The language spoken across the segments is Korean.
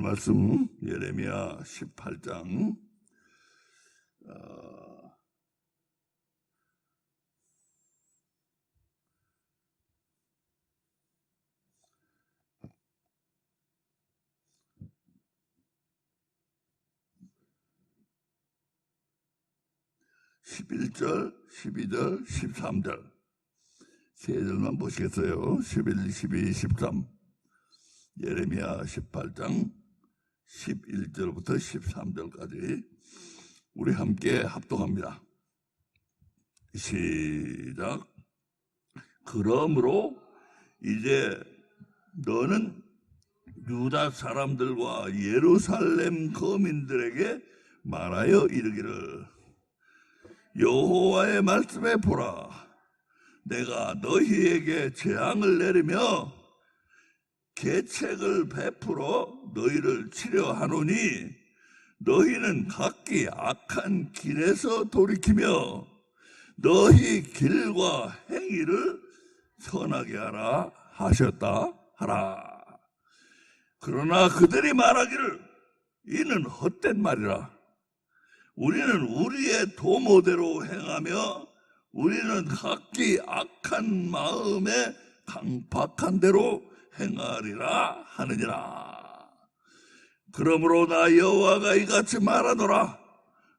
말씀 예레미야 18장. 어, (11절) (12절) (13절) 세 절만 보시겠어요? (11) (12) (13) 예레미야 18장 11절부터 13절까지 우리 함께 합독합니다. 시작. 그러므로 이제 너는 유다 사람들과 예루살렘 거민들에게 말하여 이르기를 여호와의 말씀에 보라 내가 너희에게 재앙을 내리며 계책을 베풀어 너희를 치료하노니 너희는 각기 악한 길에서 돌이키며 너희 길과 행위를 선하게 하라 하셨다 하라. 그러나 그들이 말하기를 이는 헛된 말이라. 우리는 우리의 도모대로 행하며 우리는 각기 악한 마음에 강박한 대로 행하리라 하느니라. 그러므로 나 여호와가 이같이 말하노라.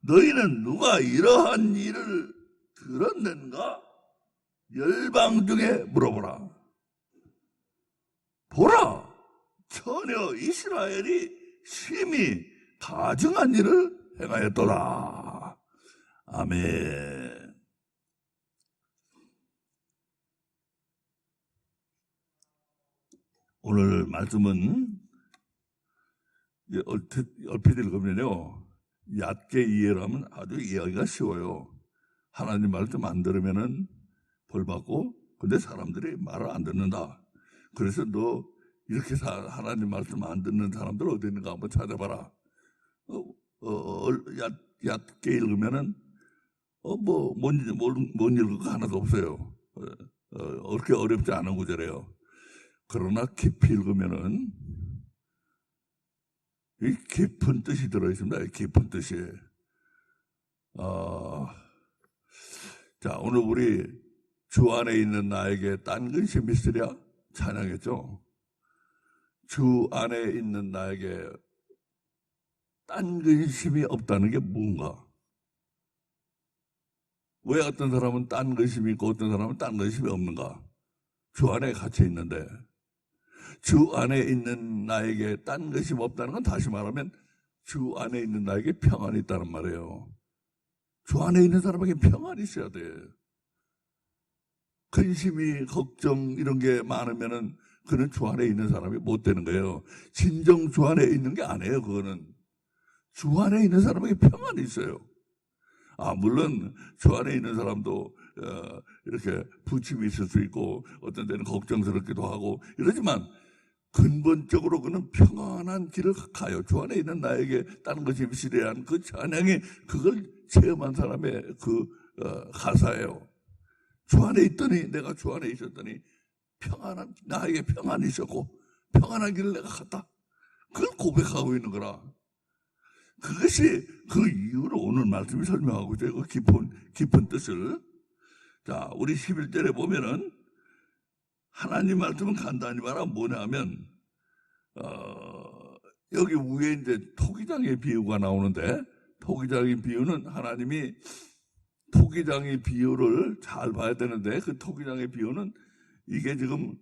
너희는 누가 이러한 일을 들었는가? 열방 중에 물어보라. 보라, 전혀 이스라엘이 심히 가증한 일을 행하였도다. 아멘. 오늘 말씀은 얼핏, 읽으면요. 얕게 이해를 하면 아주 이해하기가 쉬워요. 하나님 말씀 안 들으면은 벌 받고, 근데 사람들이 말을 안 듣는다. 그래서 너 이렇게 사, 하나님 말씀 안 듣는 사람들 어디 있는가 한번 찾아봐라. 어, 어, 어, 얕, 얕게 읽으면은, 어, 뭐, 못, 못, 못 읽을 거 하나도 없어요. 어, 어, 그렇게 어렵지 않은 구절이에요. 그러나 깊이 읽으면은 이 깊은 뜻이 들어있습니다. 이 깊은 뜻이. 어, 자, 오늘 우리 주 안에 있는 나에게 딴 근심이 있으랴? 찬양했죠? 주 안에 있는 나에게 딴 근심이 없다는 게 뭔가? 왜 어떤 사람은 딴 근심이 있고 어떤 사람은 딴 근심이 없는가? 주 안에 갇혀 있는데 주 안에 있는 나에게 딴 것이 없다는 건 다시 말하면 주 안에 있는 나에게 평안이 있다는 말이에요. 주 안에 있는 사람에게 평안이 있어야 돼. 근심이, 걱정 이런 게 많으면은 그는 주 안에 있는 사람이 못 되는 거예요. 진정 주 안에 있는 게 아니에요. 그거는 주 안에 있는 사람에게 평안이 있어요. 아 물론 주 안에 있는 사람도 어, 이렇게 부침이 있을 수 있고 어떤 때는 걱정스럽기도 하고 이러지만 근본적으로 그는 평안한 길을 가요. 주 안에 있는 나에게 다른 것이 비실해한 그 찬양이 그걸 체험한 사람의 그 어, 가사예요. 주 안에 있더니 내가 주 안에 있었더니 평안한 나에게 평안이 있었고 평안한 길을 내가 갔다. 그걸 고백하고 있는 거라. 그것이 그 이유로 오늘 말씀이 설명하고 있어요. 그 깊은 깊은 뜻을. 자, 우리 11절에 보면은 하나님 말씀은 간단히 말하면 뭐냐 하면, 어, 여기 위에 이제 토기장의 비유가 나오는데, 토기장의 비유는 하나님이 토기장의 비유를 잘 봐야 되는데, 그 토기장의 비유는 이게 지금,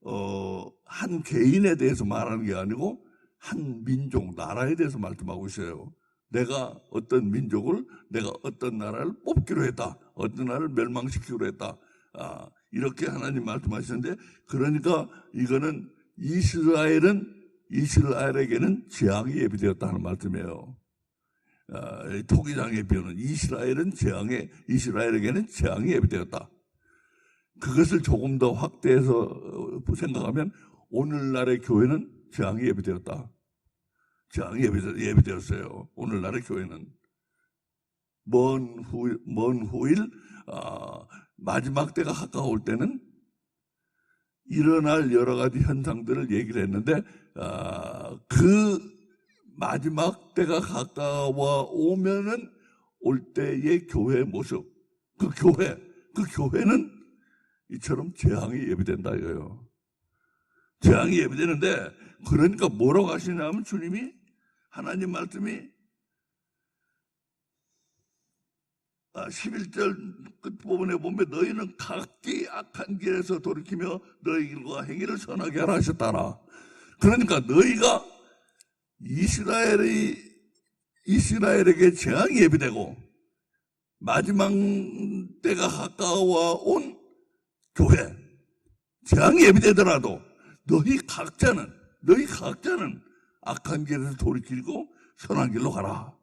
어, 한 개인에 대해서 말하는 게 아니고, 한 민족, 나라에 대해서 말씀하고 있어요. 내가 어떤 민족을, 내가 어떤 나라를 뽑기로 했다. 어떤 나라를 멸망시키기로 했다. 아, 이렇게 하나님 말씀하시는데 그러니까 이거는 이스라엘은 이스라엘에게는 재앙이 예비되었다는 말씀이에요. 아, 토기장의 비유는 이스라엘은 재앙에 이스라엘에게는 재앙이 예비되었다. 그것을 조금 더 확대해서 생각하면 오늘날의 교회는 재앙이 예비되었다. 재앙이 예비되 었어요. 오늘날의 교회는 먼 후, 먼 후일 아, 마지막 때가 가까울 때는 일어날 여러 가지 현상들을 얘기를 했는데 아, 그 마지막 때가 가까워 오면은 올 때의 교회의 모습, 그 교회, 그 교회는 이처럼 재앙이 예비된다 이거예요. 재앙이 예비되는데 그러니까 뭐라고 하시냐면 주님이 하나님 말씀이 아, 11절 끝부분에 보면 너희는 각기 악한 길에서 돌이키며 너희 길과 행위를 선하게 하라 하셨다라. 그러니까 너희가 이스라엘이 이스라엘에게 재앙이 예비되고 마지막 때가 가까워 온 교회 재앙이 예비되더라도 너희 각자는 너희 각자는 악한 길에서 돌이키고 선한 길로 가라.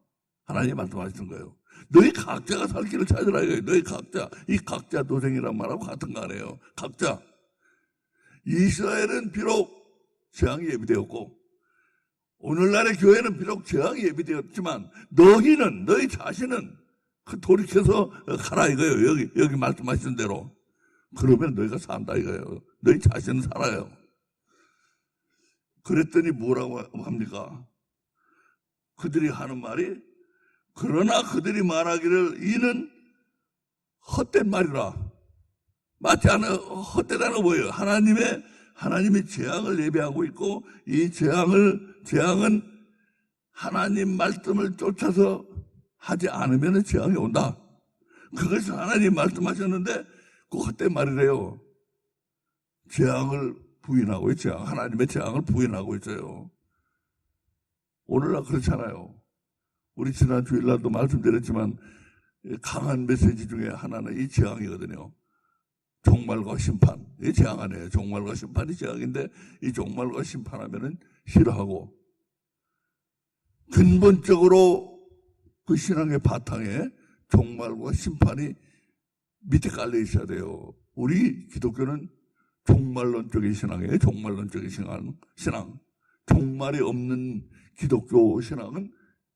하나님 말씀하시는 거예요. 너희 각자가 살 길을 찾으라 이거예요. 너희 각자 이 각자 도생이란 말하고 같은 거 아니에요. 각자 이스라엘은 비록 재앙이 예비되었고 오늘날의 교회는 비록 재앙이 예비되었지만 너희는 너희 자신은 그 돌이켜서 가라 이거예요. 여기 여기 말씀하신 대로 그러면 너희가 산다 이거예요. 너희 자신은 살아요. 그랬더니 뭐라고 합니까? 그들이 하는 말이 그러나 그들이 말하기를 이는 헛된 말이라. 맞지 않아 헛되다는 거 뭐예요? 하나님의 하나님이 재앙을 예배하고 있고 이 재앙을 재앙은 하나님 말씀을 쫓아서 하지 않으면 재앙이 온다. 그것이 하나님 말씀하셨는데 그 헛된 말이래요. 재앙을 부인하고 있죠. 하나님의 재앙을 부인하고 있어요. 오늘날 그렇잖아요. 우리 지난 주일날도 말씀드렸지만 강한 메시지 중에 하나는 이 재앙이거든요. 종말과 심판. 이 재앙 아니에요. 종말과 심판이 재앙인데 이 종말과 심판하면은 싫어하고 근본적으로 그 신앙의 바탕에 종말과 심판이 밑에 깔려 있어야 돼요. 우리 기독교는 종말론적인 신앙이에요. 종말론적인 신앙. 신앙. 종말이 없는 기독교 신앙은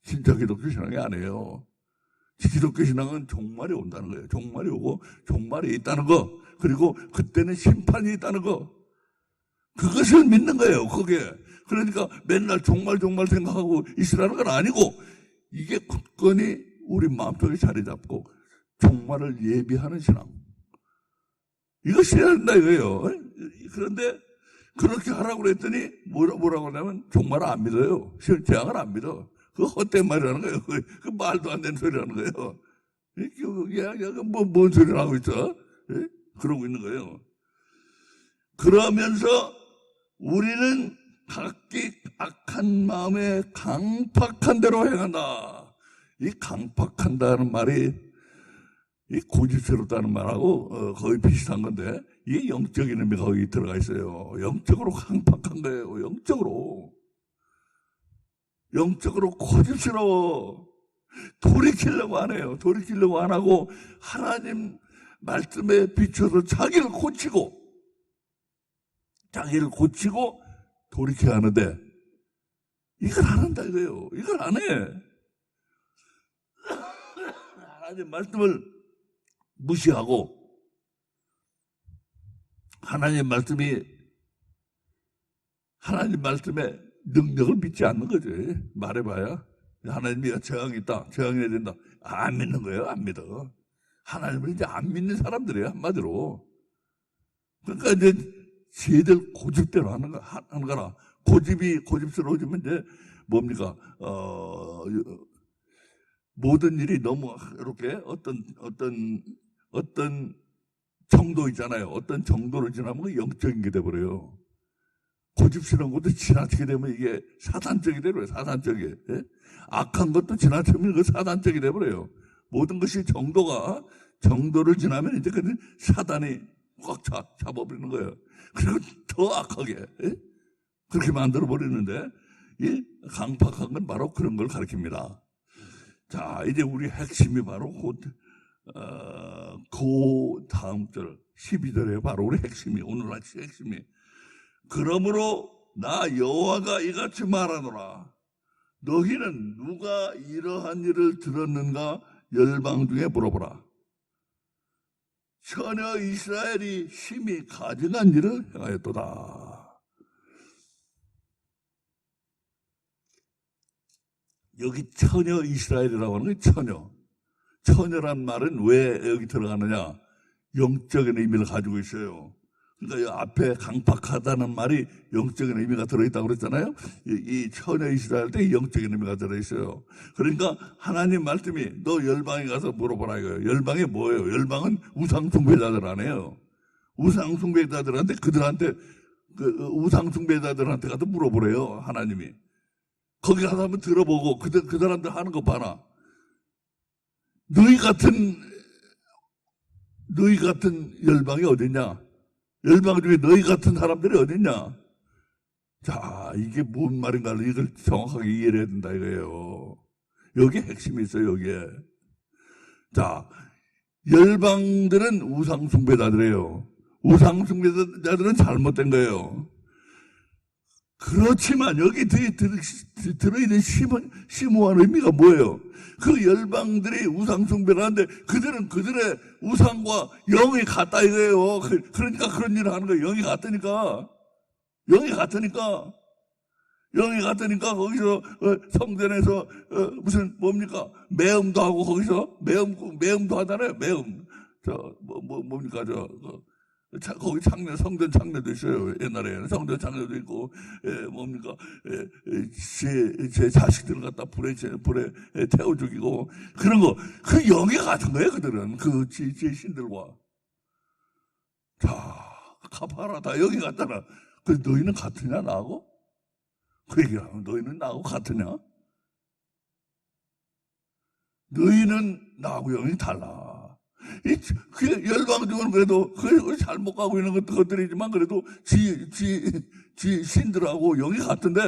진짜 기독교 신앙이 아니에요. 기독교 신앙은 종말이 온다는 거예요. 종말이 오고 종말이 있다는 거. 그리고 그때는 심판이 있다는 거. 그것을 믿는 거예요. 그게. 그러니까 맨날 종말 종말 생각하고 있으라는 건 아니고 이게 굳건히 우리 마음속에 자리 잡고 종말을 예비하는 신앙. 이것이 해야 된다 이거예요. 그런데 그렇게 하라고 그랬더니 뭐라, 뭐라고 하냐면 종말을 안 믿어요. 재앙을 안 믿어. 그 헛된 말이라는 거예요. 그, 그 말도 안 되는 소리라는 거예요. 이게 야, 야, 뭐, 뭔 소리를 하고 있어? 예? 그러고 있는 거예요. 그러면서 우리는 각기 악한 마음에 강팍한 대로 행한다. 이 강팍한다는 말이 이 고집스럽다는 말하고 어, 거의 비슷한 건데 이게 영적인 의미가 거기 들어가 있어요. 영적으로 강팍한 거예요. 영적으로. 영적으로 고집스러워. 돌이키려고 안 해요. 돌이키려고 안 하고 하나님 말씀에 비춰서 자기를 고치고 자기를 고치고 돌이켜야 하는데 이걸 안 한다 이거예요. 이걸 안 해. 하나님 말씀을 무시하고 하나님 말씀이 하나님 말씀에 능력을 믿지 않는 거죠. 말해봐야 하나님이 재앙이 있다, 재앙이 해야 된다. 안 믿는 거예요, 안 믿어. 하나님을 이제 안 믿는 사람들이에요, 한마디로. 그러니까 이제 쟤들 고집대로 하는 거 하는 거라. 고집이 고집스러워지면 이제 뭡니까? 어, 모든 일이 너무 이렇게 어떤 어떤 어떤 정도 있잖아요. 어떤 정도를 지나면 영적인 게 돼버려요. 고집스러운 것도 지나치게 되면 이게 사단적이 돼버려요. 사단적이. 예? 악한 것도 지나치면 그 사단적이 돼버려요. 모든 것이 정도가 정도를 지나면 이제 그 사단이 꽉 잡, 잡아버리는 거예요. 그리고 더 악하게 예? 그렇게 만들어 버리는데 이 강팍한 건 바로 그런 걸 가리킵니다. 자 이제 우리 핵심이 바로 곧 어, 그 다음 절 12절에 바로 우리 핵심이 오늘 아침 핵심이 그러므로 나 여호와가 이같이 말하노라 너희는 누가 이러한 일을 들었는가 열방 중에 물어보라 전혀 이스라엘이 심히 가증한 일을 행하였도다 여기 처녀 이스라엘이라고 하는 게 처녀. 처녀란 말은 왜 여기 들어가느냐? 영적인 의미를 가지고 있어요. 그러니까 이 앞에 강팍하다는 말이 영적인 의미가 들어있다고 그랬잖아요. 이, 이 처녀 이스라엘 때 영적인 의미가 들어있어요. 그러니까 하나님 말씀이 너 열방에 가서 물어보라 이거예요. 열방이 뭐예요? 열방은 우상숭배자들 아니에요. 우상숭배자들한테 그들한테 그 우상숭배자들한테 가서 물어보래요. 하나님이. 거기 가서 한번 들어보고 그들, 그 사람들 하는 거 봐라. 너희 같은, 너희 같은 열방이 어딨냐? 열방 중에 너희 같은 사람들이 어딨냐? 자, 이게 뭔 말인가 를 이걸 정확하게 이해를 해야 된다 이거예요. 여기에 핵심이 있어요, 여기에. 자, 열방들은 우상숭배자들이에요. 우상숭배자들은 잘못된 거예요. 그렇지만 여기 들어있는 심오- 심오한 의미가 뭐예요? 그 열방들이 우상숭배를 하는데 그들은 그들의 우상과 영이 같다 이거예요. 그- 그러니까 그런 일을 하는 거예요. 영이 같으니까. 영이 같으니까. 영이 같으니까 거기서 어, 성전에서 어, 무슨 뭡니까 매음도 하고 거기서 매음 매음도 하잖아요 매음 저 뭐 뭐 뭡니까 저 그, 차- 거기 창녀 성전 창녀도 있어요. 옛날에는 성전 창녀도 있고 예, 뭡니까? 예, 제, 제 자식들을 갖다 불에 제- 불에 예, 태워 죽이고 그런 거 그 영이 같은 거예요 그들은. 그 제 제 신들과. 자 가파라. 다 영이 같잖아 그 너희는 같으냐 나하고? 그 얘기를 하면 너희는 나하고 같으냐? 너희는 나하고 영이 달라. 이, 그 열방 중은 그래도 그 잘못 가고 있는 것- 것들이지만 그래도 지, 지, 지 신들하고 영이 같은데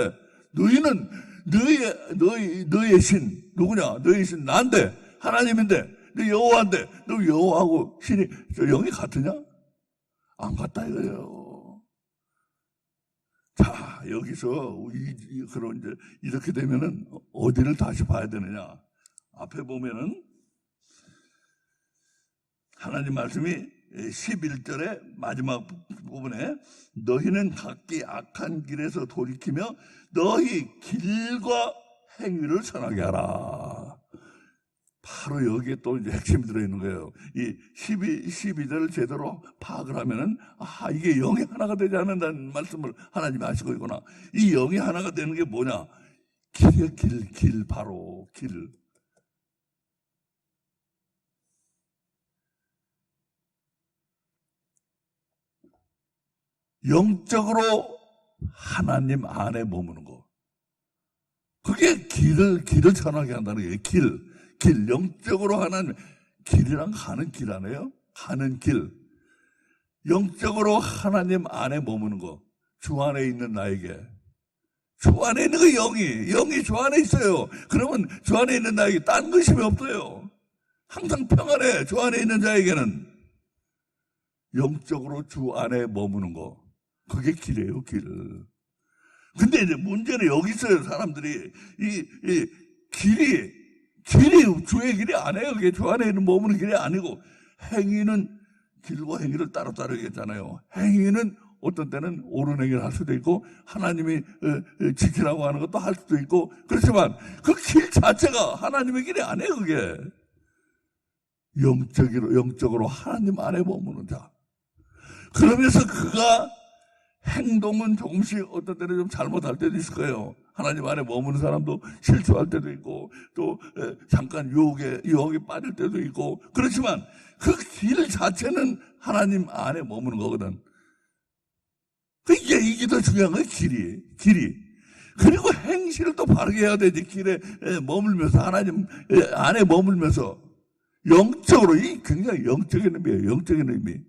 너희는 너희, 너희, 너희의 신, 누구냐? 너희 신, 난데, 하나님인데, 너 여호와인데, 너 여호와하고 신이, 저 영이 같으냐? 안 같다 이거예요. 자, 여기서 이, 이- 그런 이제 이렇게 되면은 어디를 다시 봐야 되느냐? 앞에 보면은 하나님 말씀이 11절의 마지막 부분에 너희는 각기 악한 길에서 돌이키며 너희 길과 행위를 선하게 하라. 바로 여기에 또 이제 핵심이 들어있는 거예요. 이 12, 12절을 제대로 파악을 하면은, 아, 이게 영이 하나가 되지 않는다는 말씀을 하나님이 하시고 있구나. 이 영이 하나가 되는 게 뭐냐? 길이야, 길, 길, 바로, 길. 영적으로 하나님 안에 머무는 거. 그게 길을, 길을 전하게 한다는 거예요. 길. 길. 영적으로 하나님. 길이랑 가는 길 아니에요? 가는 길. 영적으로 하나님 안에 머무는 거. 주 안에 있는 나에게. 주 안에 있는 그 영이, 영이 주 안에 있어요. 그러면 주 안에 있는 나에게 딴 것임이 없어요. 항상 평안해. 주 안에 있는 자에게는. 영적으로 주 안에 머무는 거. 그게 길이에요, 길. 근데 이제 문제는 여기 있어요, 사람들이. 이, 이 길이, 길이 주의 길이 아니에요. 그게 주 안에 있는 머무는 길이 아니고, 행위는 길과 행위를 따로따로 얘기했잖아요. 행위는 어떤 때는 옳은 행위를 할 수도 있고, 하나님이 어, 어, 지키라고 하는 것도 할 수도 있고, 그렇지만 그 길 자체가 하나님의 길이 아니에요, 그게. 영적으로, 영적으로 하나님 안에 머무는 자. 그러면서 그가 행동은 조금씩 어떤 때는 좀 잘못할 때도 있을 거예요. 하나님 안에 머무는 사람도 실수할 때도 있고 또 에, 잠깐 유혹에 유혹에 빠질 때도 있고 그렇지만 그 길 자체는 하나님 안에 머무는 거거든. 그 이게 이게 더 중요한 거예요. 길이 길이. 그리고 행실을 또 바르게 해야 되지 길에 에, 머물면서 하나님 에, 안에 머물면서 영적으로 이 굉장히 영적인 의미예요. 영적인 의미.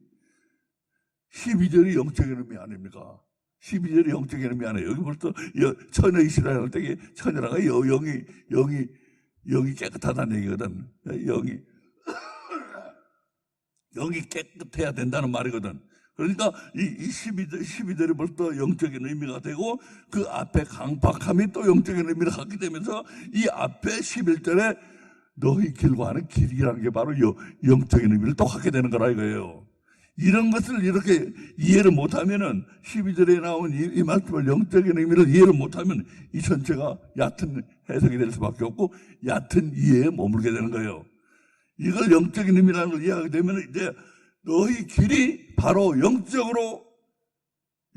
12절이 영적인 의미 아닙니까? 12절이 영적인 의미 아니에요. 여기 벌써 여- 처녀 이스라엘 할때 처녀라가 여- 영이, 영이, 영이 깨끗하다는 얘기거든. 영이, 영이 깨끗해야 된다는 말이거든. 그러니까 이, 이 12절, 12절이 벌써 영적인 의미가 되고 그 앞에 강박함이 또 영적인 의미를 갖게 되면서 이 앞에 11절에 너희 길과 하는 길이라는 게 바로 여- 영적인 의미를 또 갖게 되는 거라 이거예요. 이런 것을 이렇게 이해를 못하면은 12절에 나온 이, 이 말씀을 영적인 의미를 이해를 못하면 이 전체가 얕은 해석이 될 수밖에 없고 얕은 이해에 머물게 되는 거예요. 이걸 영적인 의미라는 걸 이해하게 되면 이제 너희 길이 바로 영적으로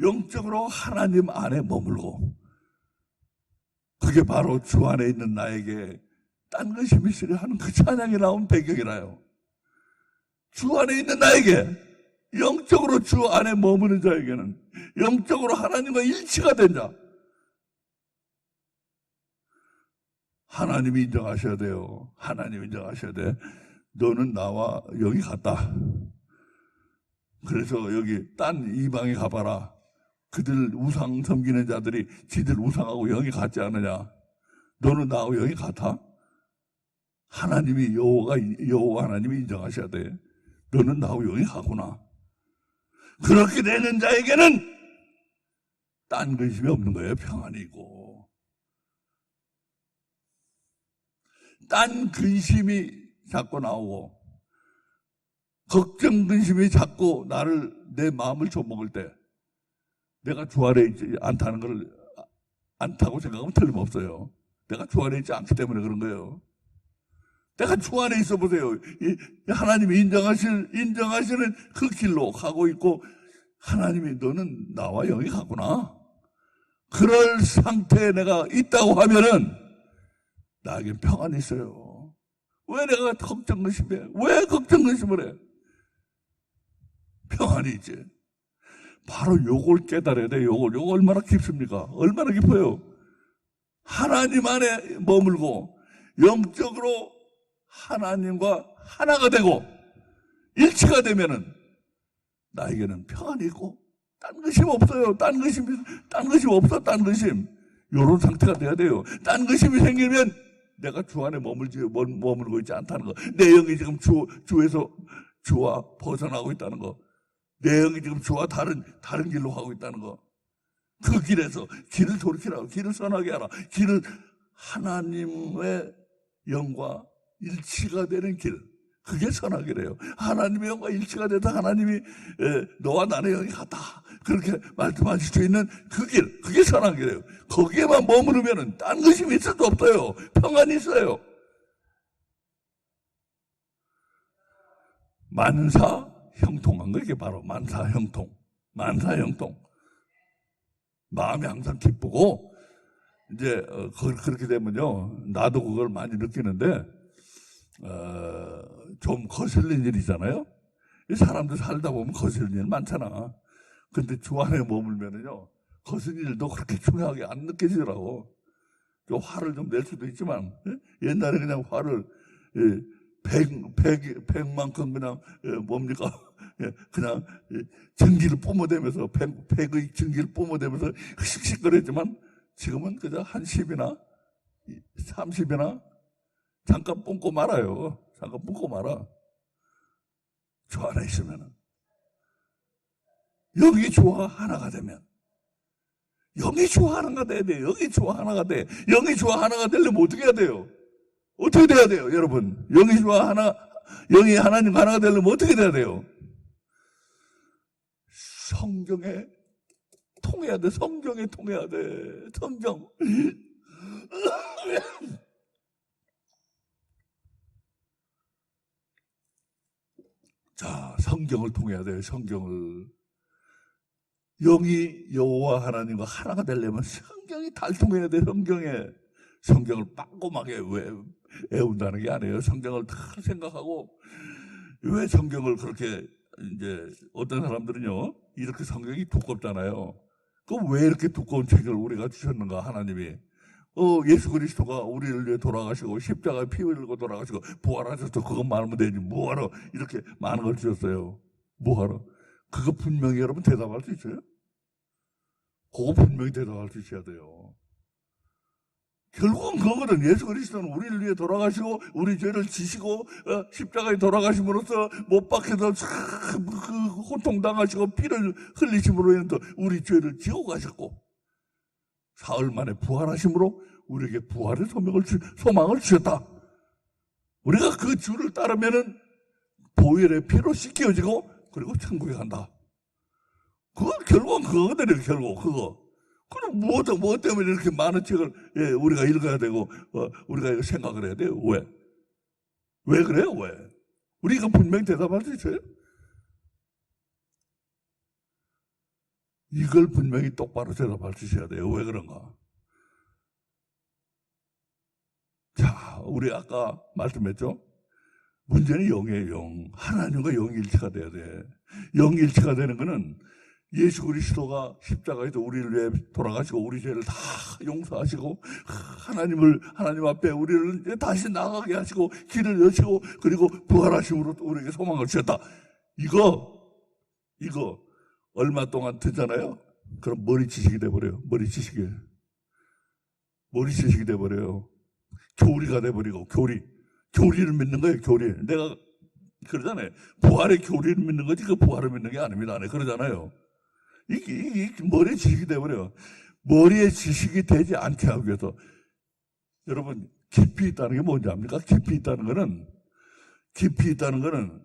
영적으로 하나님 안에 머물고 그게 바로 주 안에 있는 나에게 딴 것이 미시려 하는 그 찬양이 나온 배경이라요. 주 안에 있는 나에게 영적으로 주 안에 머무는 자에게는 영적으로 하나님과 일치가 된 자. 하나님이 인정하셔야 돼요. 하나님이 인정하셔야 돼. 너는 나와 영이 같다. 그래서 여기 딴 이방에 가봐라. 그들 우상 섬기는 자들이 지들 우상하고 영이 같지 않느냐? 너는 나하고 영이 같아? 하나님이 여호가 여호와 하나님이 인정하셔야 돼. 너는 나하고 영이 같구나. 그렇게 되는 자에게는 딴 근심이 없는 거예요. 평안이 있고. 딴 근심이 자꾸 나오고 걱정 근심이 자꾸 나를 내 마음을 줘먹을 때 내가 주 안에 있지 않다는 걸 않다고 생각하면 틀림없어요. 내가 주 안에 있지 않기 때문에 그런 거예요. 내가 주 안에 있어 보세요. 이 하나님이 인정하실 인정하시는 그 길로 가고 있고 하나님이 너는 나와 영이 같구나. 그럴 상태에 내가 있다고 하면은 나에게 평안이 있어요. 왜 내가 걱정 의심해? 왜 걱정 의심을 해? 평안이 있지. 바로 요걸 깨달아야 돼. 요걸 요거 얼마나 깊습니까? 얼마나 깊어요? 하나님 안에 머물고 영적으로 하나님과 하나가 되고 일치가 되면은 나에게는 평안이 있고 딴 것임 없어요. 딴 것임 딴 것임 없어. 딴 것임 요런 상태가 돼야 돼요. 딴 것임이 생기면 내가 주 안에 머물지 머물- 머물고 있지 않다는 거. 내 영이 지금 주 주에서 주와 벗어나고 있다는 거. 내 영이 지금 주와 다른 다른 길로 가고 있다는 거. 그 길에서 길을 돌이키라고 길을 선하게 하라. 길을 하나님의 영과 일치가 되는 길. 그게 선하기래요. 하나님의 영과 일치가 돼서 하나님이 에, 너와 나의 영이 같다. 그렇게 말씀하실 수 있는 그 길. 그게 선하기래요. 거기에만 머무르면 딴 것이 있을 수 없어요. 평안이 있어요. 만사 형통한 거 이게 바로 만사 형통. 만사 형통. 마음이 항상 기쁘고 이제 어, 그- 그렇게 되면요 나도 그걸 많이 느끼는데 어, 좀 거슬린 일이잖아요. 이 사람들 살다 보면 거슬린 일 많잖아. 근데 주 안에 머물면은요 거슬린 일도 그렇게 중요하게 안 느껴지더라고. 좀 화를 좀 낼 수도 있지만 예? 옛날에 그냥 화를 예, 백, 백, 백만큼 그냥 예, 뭡니까 예, 그냥 예, 전기를 뿜어대면서 백, 백의 전기를 뿜어대면서 씩씩거렸지만 지금은 그저 한 10이나 30이나 잠깐 뿜고 말아요. 잠깐 뿜고 말아. 주 안에 있으면은 여기 주와 하나가 되면 영이 주와 하나가 돼야 돼. 영이 주와 하나가 돼. 영이 주와 하나가 되려면 어떻게 해야 돼요? 어떻게 돼야 돼요, 여러분? 영이 주와 하나, 영이 하나님 하나가 되려면 어떻게 돼야 돼요? 성경에 통해야 돼. 성경에 통해야 돼. 성경. 자, 성경을 통해야 돼요. 성경을. 영이 여호와 하나님과 하나가 되려면 성경이 달통해야 돼. 성경에. 성경을 빠꼼하게 왜 외운다는 게 아니에요. 성경을 다 생각하고 왜 성경을 그렇게 이제 어떤 사람들은요 이렇게 성경이 두껍잖아요. 그럼 왜 이렇게 두꺼운 책을 우리가 주셨는가 하나님이? 어 예수 그리스도가 우리를 위해 돌아가시고 십자가에 피 흘리고 돌아가시고 부활하셔서 그것만 알면 되지 뭐하러 이렇게 많은 걸 주셨어요? 뭐하러? 그거 분명히 여러분 대답할 수 있어요? 그거 분명히 대답할 수 있어야 돼요. 결국은 그거거든. 예수 그리스도는 우리를 위해 돌아가시고 우리 죄를 지시고 어, 십자가에 돌아가심으로써 못 박혀서 참, 그 고통당하시고 피를 흘리심으로 인해서 우리 죄를 지고 가셨고 사흘 만에 부활하심으로 우리에게 부활의 소명을 주, 소망을 주셨다. 우리가 그 주를 따르면은 보혈의 피로 씻겨지고 그리고 천국에 간다. 그거 결국은 그거거든요, 결국 그거. 그럼 뭐, 뭐 때문에 이렇게 많은 책을 예, 우리가 읽어야 되고 어, 우리가 생각을 해야 돼요? 왜? 왜 그래요? 왜? 우리가 분명히 대답할 수 있어요? 이걸 분명히 똑바로 대답할 수 있어야 돼요. 왜 그런가? 자, 우리 아까 말씀했죠? 문제는 영이에요, 영. 하나님과 영일치가 돼야 돼. 영일치가 되는 거는 예수 그리스도가 십자가에서 우리를 위해 돌아가시고 우리 죄를 다 용서하시고 하나님을 하나님 앞에 우리를 다시 나가게 하시고 길을 여시고 그리고 부활하심으로 또 우리에게 소망을 주셨다. 이거 이거 얼마 동안 듣잖아요. 그럼 머리 지식이 돼버려요. 머리 지식이 머리 지식이 돼버려요. 교리가 돼버리고 교리 교리를 믿는 거예요. 교리. 내가 그러잖아요. 부활의 교리를 믿는 거지 그 부활을 믿는 게 아닙니다. 네, 그러잖아요. 이게, 이게 머리에 지식이 돼버려. 머리에 지식이 되지 않게 하기 위해서 여러분 깊이 있다는 게 뭔지 압니까? 깊이 있다는 거는 깊이 있다는 거는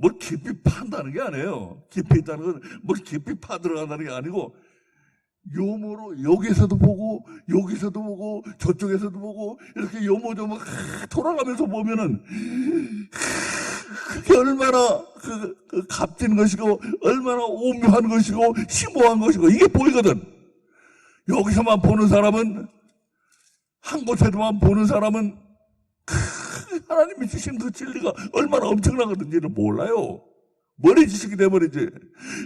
뭘 깊이 판다는 게 아니에요. 깊이 있다는 건 뭘 깊이 파 들어간다는 게 아니고 요모로 여기서도 보고 여기서도 보고 저쪽에서도 보고 이렇게 요모조모 돌아가면서 보면은 그게 얼마나 그, 그 값진 것이고 얼마나 오묘한 것이고 심오한 것이고 이게 보이거든. 여기서만 보는 사람은 한 곳에서만 보는 사람은 크, 하나님이 주신 그 진리가 얼마나 엄청나거든지를 몰라요. 머리 지식이 돼버리지.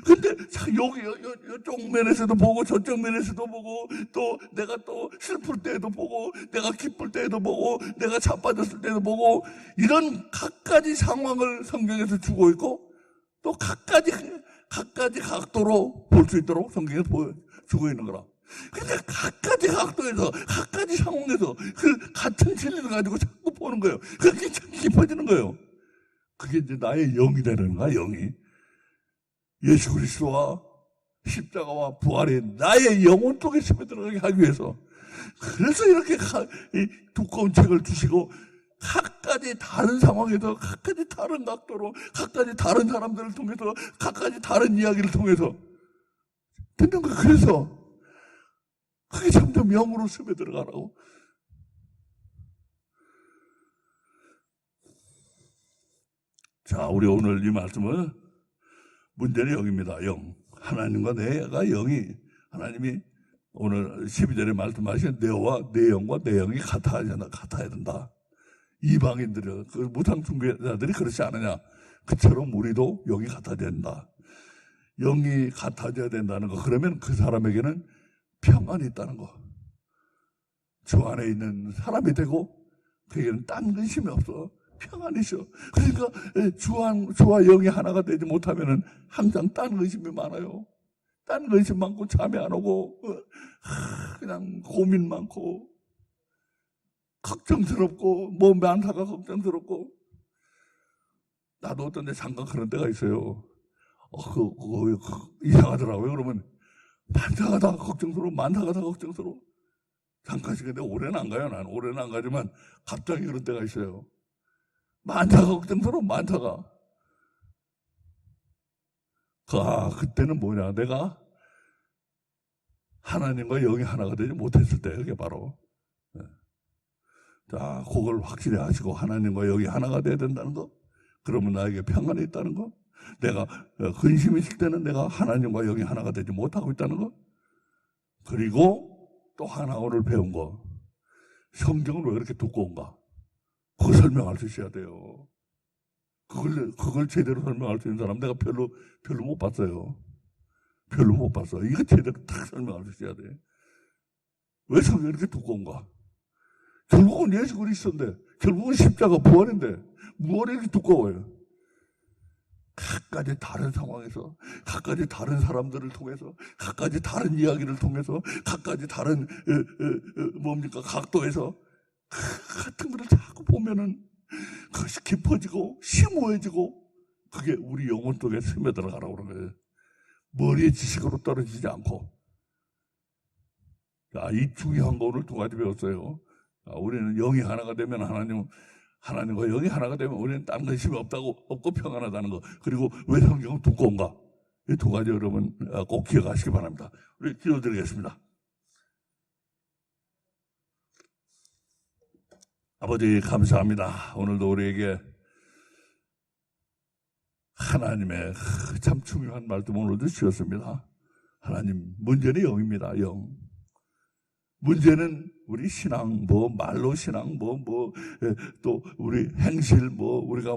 근데 자, 여기 여, 여, 이쪽 면에서도 보고 저쪽 면에서도 보고 또 내가 또 슬플 때에도 보고 내가 기쁠 때에도 보고 내가 자빠졌을 때도 보고 이런 각가지 상황을 성경에서 주고 있고 또 각가지 각가지 각도로 볼 수 있도록 성경에서 보여 주고 있는 거라. 근데 각가지 각도에서 각가지 상황에서 그 같은 진리를 가지고 자꾸 보는 거예요. 그게 참 깊어지는 거예요. 그게 이제 나의 영이 되는 거야, 영이. 예수 그리스도와 십자가와 부활이 나의 영혼 속에 스며들어가게 하기 위해서. 그래서 이렇게 두꺼운 책을 주시고, 각가지 다른 상황에서, 각가지 다른 각도로, 각가지 다른 사람들을 통해서, 각가지 다른 이야기를 통해서 듣는 거야. 그래서 그게 점점 영으로 스며들어가라고. 자, 우리 오늘 이 말씀은 문제는 영입니다. 영. 하나님과 내가 영이 하나님이 오늘 12절에 말씀하신 내와 내 영과 내 영이 같아야. 같아야 된다. 이방인들은 그 무상 중개자들이 그렇지 않느냐? 그처럼 우리도 영이 같아야 된다. 영이 같아져야 된다는 거. 그러면 그 사람에게는 평안이 있다는 거. 주 안에 있는 사람이 되고 그에게는 딴 근심이 없어. 평안이 있어. 그러니까 주와, 주와 영이 하나가 되지 못하면은 항상 딴 의심이 많아요. 딴 의심 많고 잠이 안 오고 어, 하, 그냥 고민 많고 걱정스럽고 뭐 많다가 걱정스럽고 나도 어떤 데 잠깐 그런 때가 있어요. 어, 그, 그, 그, 이상하더라고요. 그러면 많다가 다 걱정스러워, 많다가 다 걱정스러워. 잠깐씩 근데 오래는 안 가요. 난 오래는 안 가지만 갑자기 그런 때가 있어요. 많다가 걱정스러워, 많다가. 그, 아, 그때는 뭐냐. 내가 하나님과 영이 하나가 되지 못했을 때, 그게 바로. 예. 자, 그걸 확실히 하시고 하나님과 영이 하나가 돼야 된다는 거. 그러면 나에게 평안이 있다는 거. 내가 어, 근심이 있을 때는 내가 하나님과 영이 하나가 되지 못하고 있다는 거. 그리고 또 하나 오늘 배운 거. 성경은 왜 이렇게 두꺼운가? 그걸 설명할 수 있어야 돼요. 그걸, 그걸 제대로 설명할 수 있는 사람 내가 별로, 별로 못 봤어요. 별로 못 봤어. 이거 제대로 딱 설명할 수 있어야 돼. 왜 성경이 이렇게 두꺼운가? 결국은 예수 그리스도인데, 결국은 십자가 부활인데, 무엇이 이렇게 두꺼워요? 각가지 다른 상황에서, 각가지 다른 사람들을 통해서, 각가지 다른 이야기를 통해서, 각가지 다른, 뭡니까, 각도에서, 그 같은 것을 자꾸 보면은, 그것이 깊어지고, 심오해지고, 그게 우리 영혼 속에 스며들어가라고 그러는. 머리의 지식으로 떨어지지 않고. 자, 이 중요한 거 오늘 두 가지 배웠어요. 자, 우리는 영이 하나가 되면 하나님, 하나님과 영이 하나가 되면 우리는 딴 근심이 없다고 없고 평안하다는 거. 그리고 왜 성경은 두꺼운가? 이 두 가지 여러분 어, 꼭 기억하시기 바랍니다. 우리 기도드리겠습니다. 아버지 감사합니다. 오늘도 우리에게 하나님의 참 중요한 말씀 오늘도 주셨습니다. 하나님 문제는 영입니다. 영. 문제는 우리 신앙 뭐 말로 신앙 뭐 뭐 또 우리 행실 뭐 우리가